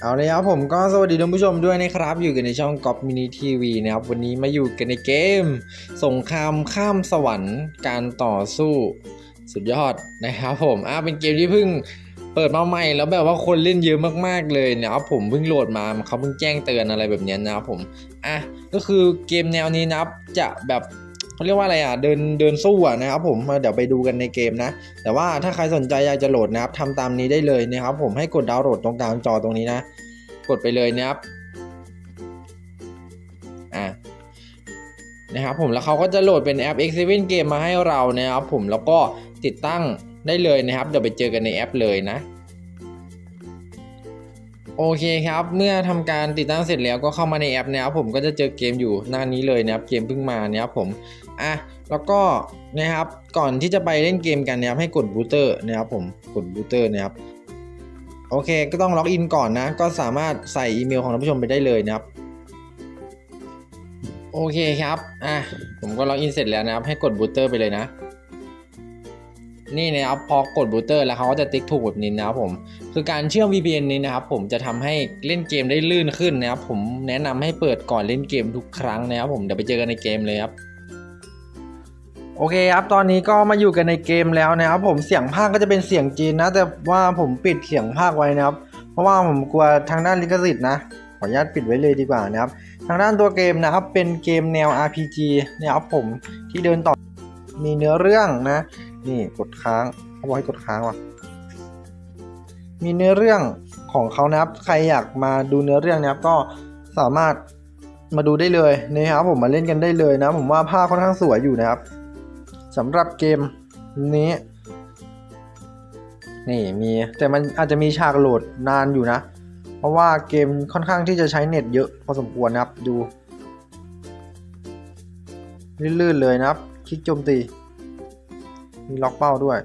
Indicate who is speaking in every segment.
Speaker 1: เอาเลยครับผมก็สวัสดีท่านผู้ชมด้วยนะครับ อยู่กันในช่องก o อ m มินิทีวีนะครับ วันนี้มาอยู่กันในเกม สงครามข้ามสวรรค์การต่อสู้ สุดยอดนะครับผมอ่าเป็นเกมที่เพิ่งเปิดมาใหม่แล้วแบบว่าคนเล่นเยอะมากๆเลยนะครับผมเพิ่งโหลดมาเขาเพิ่งแจ้งเตือนอะไรแบบนี้นะครับผมอะก็คือเกมแนวนี้นะครับจะแบบ เขาเรียกว่าอะไรอะ เดินเดินสู้อะนะครับผมเดี๋ยวไปดูกันในเกมนะ แต่ว่าถ้าใครสนใจอยากจะโหลดนะครับทำตามนี้ได้เลยนะครับผมให้กดดาวน์โหลดตรงกลางจอตรงนี้นะ กดไปเลยนะครับอะนะครับผมแล้วเขาก็จะโหลดเป็นแอป X7 Game มาให้เรานะครับผมแล้วก็ติดตั้งได้เลยนะครับ เดี๋ยวไปเจอกันในแอปเลยนะ โอเคครับ เมื่อทำการติดตั้งเสร็จแล้วก็เข้ามาในแอปนะครับผมก็จะเจอเกมอยู่หน้านี้เลยนะครับเกมเพิ่งมานะครับผมอะแล้วก็นะครับก่อนที่จะไปเล่นเกมกันนะครับให้กดบูตเตอร์นะครับผมกดบูตเตอร์นะครับโอเค ก็ต้องล็อกอินก่อนนะ ก็สามารถใส่อีเมลของท่านผู้ชมไปได้เลยนะครับโอเคครับอะผมก็ล็อกอินเสร็จแล้วนะครับให้กดบูตเตอร์ไปเลยนะ นี่นะครับพอกดบูตเตอร์แล้วเขาก็จะติ๊กถูกแบบนี้นะครับผมคือการเชื่อม VPN นี้นะครับผมจะทำให้เล่นเกมได้ลื่นขึ้นนะครับผมแนะนำให้เปิดก่อนเล่นเกมทุกครั้งนะครับผมเดี๋ยวไปเจอกันในเกมเลยครับโอเคครับ ตอนนี้ก็มาอยู่กันในเกมแล้วนะครับ ผมเสียงภาคก็จะเป็นเสียงจีนนะ แต่ว่าผมปิดเสียงภาคไว้นะครับ เพราะว่าผมกลัวทางด้านลิขสิทธิ์นะ ขออนุญาตปิดไว้เลยดีกว่านะครับ ทางด้านตัวเกมนะครับ เป็นเกมแนว RPG นะครับผมที่เดินต่อมีเนื้อเรื่องนะ นี่กดค้างเขาบอกให้กดค้างว่ะ มีเนื้อเรื่องของเขานะครับ ใครอยากมาดูเนื้อเรื่องนะครับก็สามารถมาดูได้เลยนะครับผมมาเล่นกันได้เลยนะ ผมว่าภาพค่อนข้างสวยอยู่นะครับสำหรับเกมนี้ นี่มีแต่มันอาจจะมีฉากโหลดนานอยู่นะ เพราะว่าเกมค่อนข้างที่จะใช้เน็ตเยอะพอสมควรนะครับดูลื่นๆเลยนะครับ คลิกโจมตี มีล็อกเป้าด้วย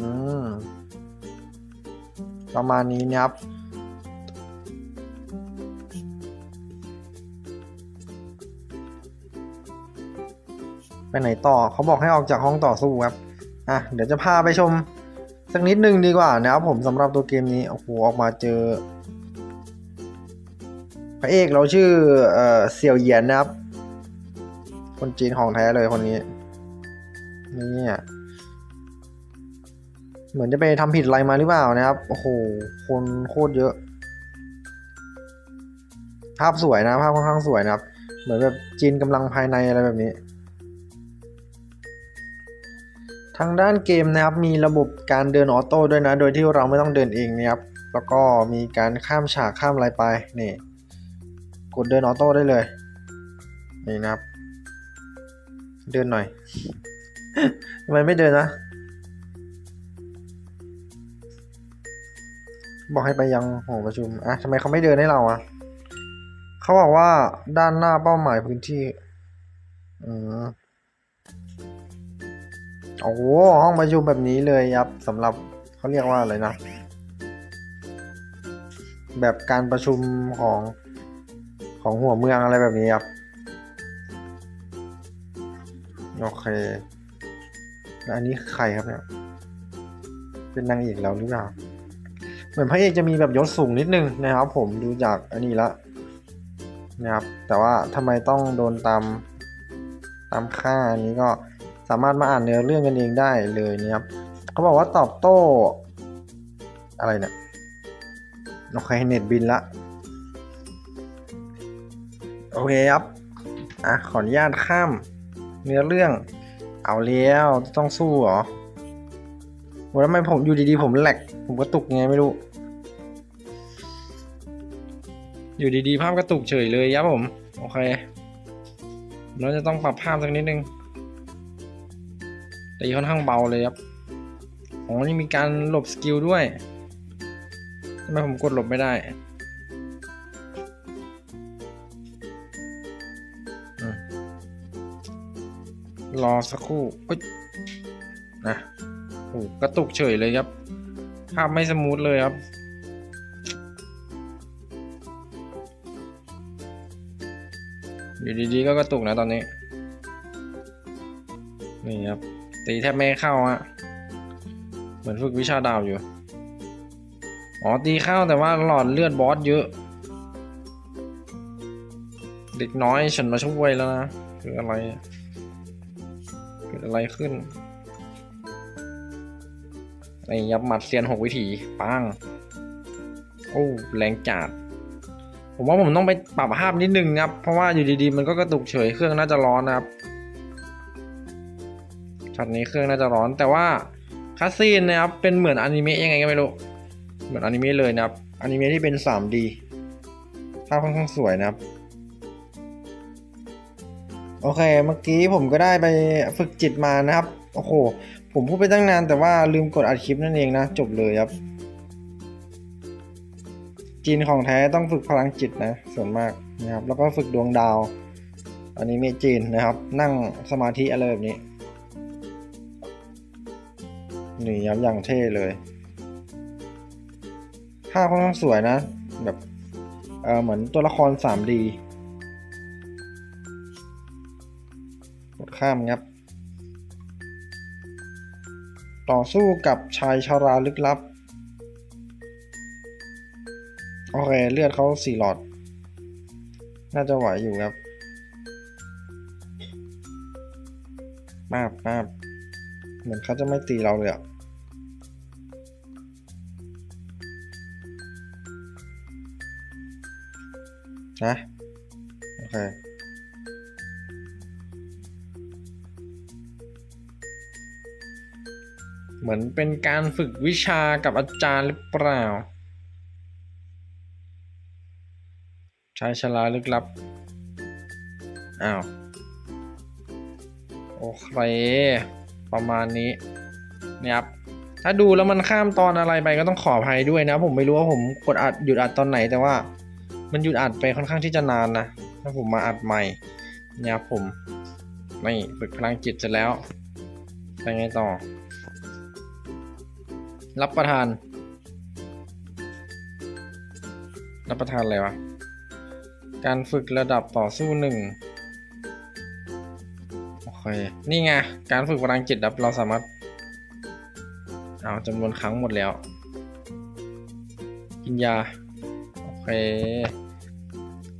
Speaker 1: อืม ประมาณนี้นะครับ ไปไหนต่อเขาบอกให้ออกจากห้องต่อสู้ครับ อะ เดี๋ยวจะพาไปชม สักนิดนึงดีกว่านะครับผมสำหรับตัวเกมนี้ โอ้โห ออกมาเจอ พระเอกเราชื่อ เอ่อ เสี่ยวเหยียนนะครับ คนจีนของแท้เลยคนนี้ นี่อะเหมือนจะไปทำผิดอะไรมาหรือเปล่านะครับ โอ้โห คนโคตรเยอะ ภาพสวยนะ ภาพค่อนข้างสวยนะครับ เหมือนแบบจีนกำลังภายในอะไรแบบนี้ ทางด้านเกมนะครับ มีระบบการเดินออโต้ด้วยนะ โดยที่เราไม่ต้องเดินเองนะครับ แล้วก็มีการข้ามฉากข้ามอะไรไป นี่ กดเดินออโต้ได้เลย นี่นะครับ เดินหน่อยทำไมไม่เดินนะ บอกให้ไปยังหอประชุมอะทำไมเขาไม่เดินให้เราอะเขาบอกว่าด้านหน้าเป้าหมายพื้นที่อืมโอ้โหห้องประชุมแบบนี้เลยครับสำหรับเขาเรียกว่าอะไรนะ แบบการประชุมของของหัวเมืองอะไรแบบนี้ครับ โอเคแล้วอันนี้ใครครับเนี่ย เป็นนางเอกแล้วหรือเปล่า เหมือนพระเอกจะมีแบบยศสูงนิดนึงนะครับ ผมดูจากอันนี้ละนะครับ แต่ว่าทำไมต้องโดนตามตามค่าอันนี้ก็สามารถมาอ่านเนื้อเรื่องกันเองได้เลยนะครับเขาบอกว่าตอบโต้ อะไรเนี่ยโอเคเน็ตบินละโอเคครับ อะ ขออนุญาตข้าม เนื้อเรื่อง เอาแล้วต้องสู้เหรอแล้วทำไมผมอยู่ดีๆผมแหลกผมกระตุกไงไม่รู้ อยู่ดีๆภาพกระตุกเฉยเลยครับผม โอเคเราจะต้องปรับภาพสักนิดนึงตีค่อนข้างเบาเลยครับอ๋อนี่มีการหลบสกิลด้วยทำไมผมกดหลบไม่ได้ รอสักครู่เอ้ยนะโอ้กระตุกเฉยเลยครับ ภาพไม่สมูทเลยครับ อยู่ดีๆก็กระตุกนะตอนนี้ นี่ครับ ตีแทบไม่เข้าฮะ เหมือนฝึกวิชาดาวอยู่ อ๋อ ตีเข้าแต่ว่าหลอดเลือดบอสเยอะ เด็กน้อยฉันมาช่วยแล้วนะ คืออะไร อะไรขึ้นไอ้ยับหมัดเซียนหกวิถีปังโอ้แรงจัดผมว่าผมต้องไปปรับภาพนิดนึงครับ เพราะว่าอยู่ดีๆ มันก็กระตุกเฉยเครื่องน่าจะร้อนนะครับช็อตนี้เครื่องน่าจะร้อนแต่ว่าคัสซีนนะครับเป็นเหมือนอนิเมะยังไงก็ไม่รู้เหมือนอนิเมะเลยนะครับอนิเมะที่เป็น 3D ภาพค่อนข้างสวยนะครับ โอเค เมื่อกี้ผมก็ได้ไปฝึกจิตมานะครับ โอ้โห ผมพูดไปตั้งนานแต่ว่าลืมกดอัดคลิปนั่นเองนะ จบเลยครับ จีนของแท้ต้องฝึกพลังจิตนะ ส่วนมากนะครับ แล้วก็ฝึกดวงดาว อันนี้มีจีนนะครับ นั่งสมาธิอะไรแบบนี้ นี่ครับอย่างเท่เลยภาพค่อนข้างสวยนะ แบบ เออเหมือนตัวละคร 3D ข้ามครับ ต่อสู้กับชายชาราลึกลับ โอเค เลือดเขาสี่หลอด น่าจะไหวอยู่ครับมาบมาบเหมือนเขาจะไม่ตีเราเลยอะนะ โอเค เหมือนเป็นการฝึกวิชากับอาจารย์หรือเปล่า ชายชราลึกลับ อ้าว โอเค ประมาณนี้นะครับถ้าดูแล้วมันข้ามตอนอะไรไปก็ต้องขออภัยด้วยนะ ผมไม่รู้ว่าผมกดอัดหยุดอัดตอนไหนแต่ว่า มันหยุดอัดไปค่อนข้างที่จะนานนะถ้าผมมาอัดใหม่นี่ยครับผมนี่ฝึกพลังจิตเสร็จแล้วไปไงต่อ รับประทาน รับประทานอะไรวะ การฝึกระดับต่อสู้หนึ่งโอเค นี่ไง การฝึกพลังจิตครับเราสามารถ เอาจำนวนครั้งหมดแล้ว กินยา โอเค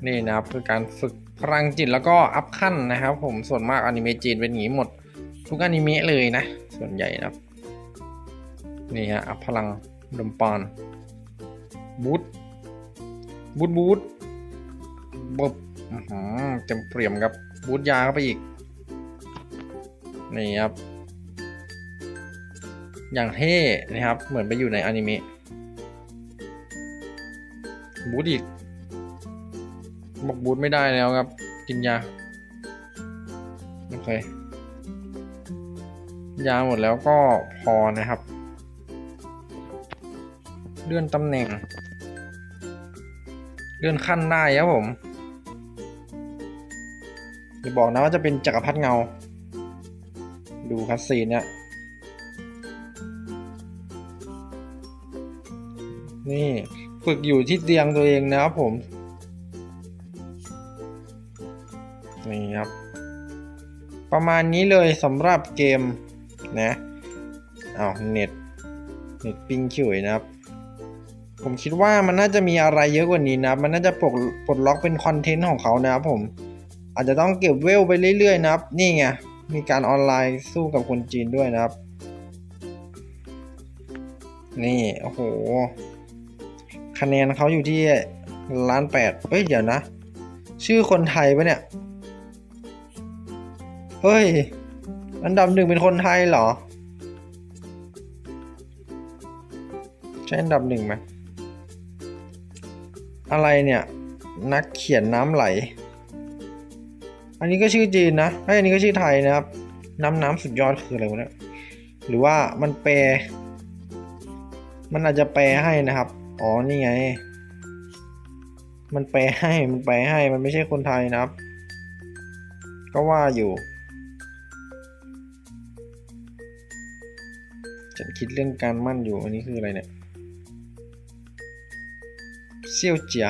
Speaker 1: นี่นะครับคือการฝึกพลังจิตแล้วก็อัพขั้นนะครับผมส่วนมากอนิเมะจีนเป็นอย่างนี้หมด ทุกอนิเมะเลยนะ ส่วนใหญ่นะครับ นี่ฮะอัพพลังดมปอนบูทบูทบูทบบอื้อหือเต็มเปี่ยมครับบูทยาเข้าไปอีก นี่ครับ อย่างเท่นะครับ เหมือนไปอยู่ในอนิเมะบูทอีกบอกบูทไม่ได้แล้วครับ กินยา โอเค ยาหมดแล้วก็พอนะครับ เลื่อนตำแหน่ง เลื่อนขั้นได้ครับผมอย่าบอกนะว่าจะเป็นจักรพรรดิเงา ดูคัสซีนเนี่ยนี่ฝึกอยู่ที่เตียงตัวเองนะครับผม นี่ครับ ประมาณนี้เลยสำหรับเกมนะอ้าวเน็ต เน็ตปิงเฉยนะครับ ผมคิดว่ามันน่าจะมีอะไรเยอะกว่านี้นะครับมันน่าจะปลดปลดล็อกเป็นคอนเทนต์ของเขานะครับผม อาจจะต้องเก็บเวลไปเรื่อยๆนะครับ นี่ไง มีการออนไลน์สู้กับคนจีนด้วยนะครับ นี่ โอ้โห คะแนนเขาอยู่ที่ล้านแปดเฮ้ย เดี๋ยวนะ ชื่อคนไทยปะเนี่ย เฮ้ย อันดับหนึ่งเป็นคนไทยเหรอ ใช่อันดับหนึ่งไหม อะไรเนี่ย นักเขียนน้ำไหล อันนี้ก็ชื่อจีนนะไออันนี้ก็ชื่อไทยนะครับ น้ำน้ำสุดยอดคืออะไรวะเนี่ยหรือว่ามันแปล มันอาจจะแปลให้นะครับ อ๋อ นี่ไง มันแปลให้ มันแปลให้ มันไม่ใช่คนไทยนะครับ ก็ว่าอยู่ ฉันคิดเรื่องการมั่นอยู่ อันนี้คืออะไรเนี่ย ซี่ยวเจีย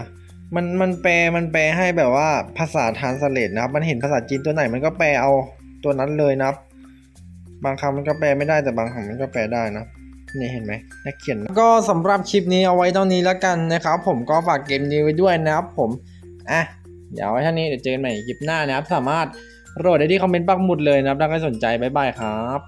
Speaker 1: มันมันแปลมันแปลให้แบบว่าภาษาทานสเลตนะครับ มันเห็นภาษาจีนตัวไหนมันก็แปลเอาตัวนั้นเลยนะครับ บางคำมันก็แปลไม่ได้แต่บางคำมันก็แปลได้นะนี่เห็นไหมนักเขียนก็สำหรับคลิปนี้เอาไว้เท่านี้แล้วกันนะครับ ผมก็ฝากเกมนี้ไว้ด้วยนะครับ ผมอะเดี๋ยวไว้เท่านี้เดี๋ยวเจอกันใหม่คลิปหน้านะครับ สามารถโหลดได้ที่คอมเมนต์ปักหมุดเลยนะครับถ้าใครสนใจบ๊ายบายครับ